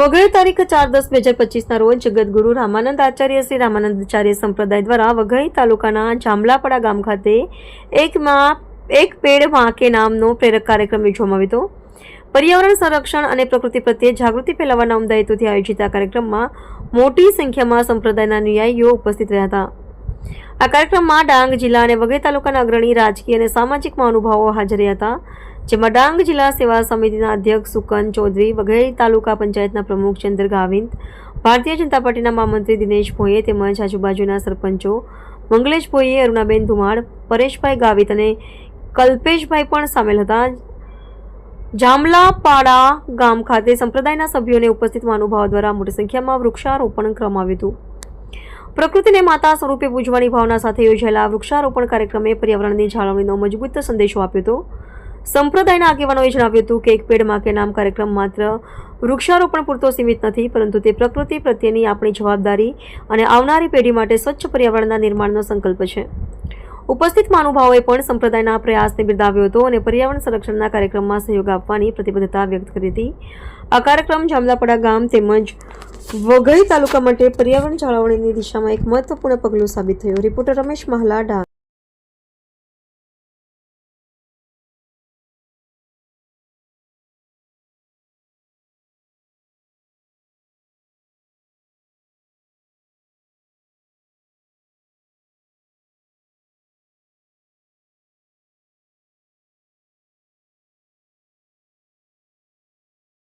વગેરે તારીખ ચાર દસ બે હજાર પચીસના રોજ જગતગુરુ રામાનંદ આચાર્ય શ્રી રામાનંદ આચાર્ય સંપ્રદાય દ્વારા વઘઈ તાલુકાના જામલાપડા ગામ ખાતે એકમાં એક પેડ માકે નામનો પ્રેરક કાર્યક્રમ યોજવામાં આવ્યો હતો. પર્યાવરણ સંરક્ષણ અને પ્રકૃતિ પ્રત્યે જાગૃતિ ફેલાવવાના ઉમદા હેતુથી આયોજિત આ કાર્યક્રમમાં મોટી સંખ્યામાં સંપ્રદાયના અનુયાયીઓ ઉપસ્થિત રહ્યા હતા. આ કાર્યક્રમમાં ડાંગ જિલ્લા અને વઘઈ તાલુકાના અગ્રણી રાજકીય અને સામાજિક મહાનુભાવો હાજર રહ્યા હતા. જેમાં ડાંગ જિલ્લા સેવા સમિતિના અધ્યક્ષ સુકન ચૌધરી વગેરે તાલુકા પંચાયતના પ્રમુખ ચંદ્ર ગાવિંદ, ભારતીય જનતા પાર્ટીના મહામંત્રી દિનેશ ભોઈએ તેમજ આજુબાજુના સરપંચો મંગલેશ ભોઈએ, અરુણાબેન ધુમાડ, પરેશભાઈ ગાવિત અને કલ્પેશભાઈ પણ સામેલ હતા. જામલાપાડા ગામ ખાતે સંપ્રદાયના સભ્યોને ઉપસ્થિત મહાનુભાવ દ્વારા મોટી સંખ્યામાં વૃક્ષારોપણ કરવામાં આવ્યું હતું. પ્રકૃતિને માતા સ્વરૂપે પૂજવાની ભાવના સાથે યોજાયેલા વૃક્ષારોપણ કાર્યક્રમે પર્યાવરણની જાળવણીનો મજબૂત સંદેશો આપ્યો હતો. સંપ્રદાયના આગેવાનોએ જણાવ્યું હતું કે એક પેડમાં કે નામ કાર્યક્રમ માત્ર વૃક્ષારોપણ પૂરતો સીમિત નથી, પરંતુ તે પ્રકૃતિ પ્રત્યેની આપણી જવાબદારી અને આવનારી પેઢી માટે સ્વચ્છ પર્યાવરણના નિર્માણનો સંકલ્પ છે. ઉપસ્થિત મહાનુભાવોએ પણ સંપ્રદાયના પ્રયાસને બિરદાવ્યો હતો અને પર્યાવરણ સંરક્ષણના કાર્યક્રમમાં સહયોગ આપવાની પ્રતિબદ્ધતા વ્યક્ત કરી હતી. આ કાર્યક્રમ જામલાપડા ગામ તેમજ વઘઈ તાલુકા માટે પર્યાવરણ જાળવણીની દિશામાં એક મહત્વપૂર્ણ પગલું સાબિત થયું. રિપોર્ટર રમેશ મહલા ડાંગ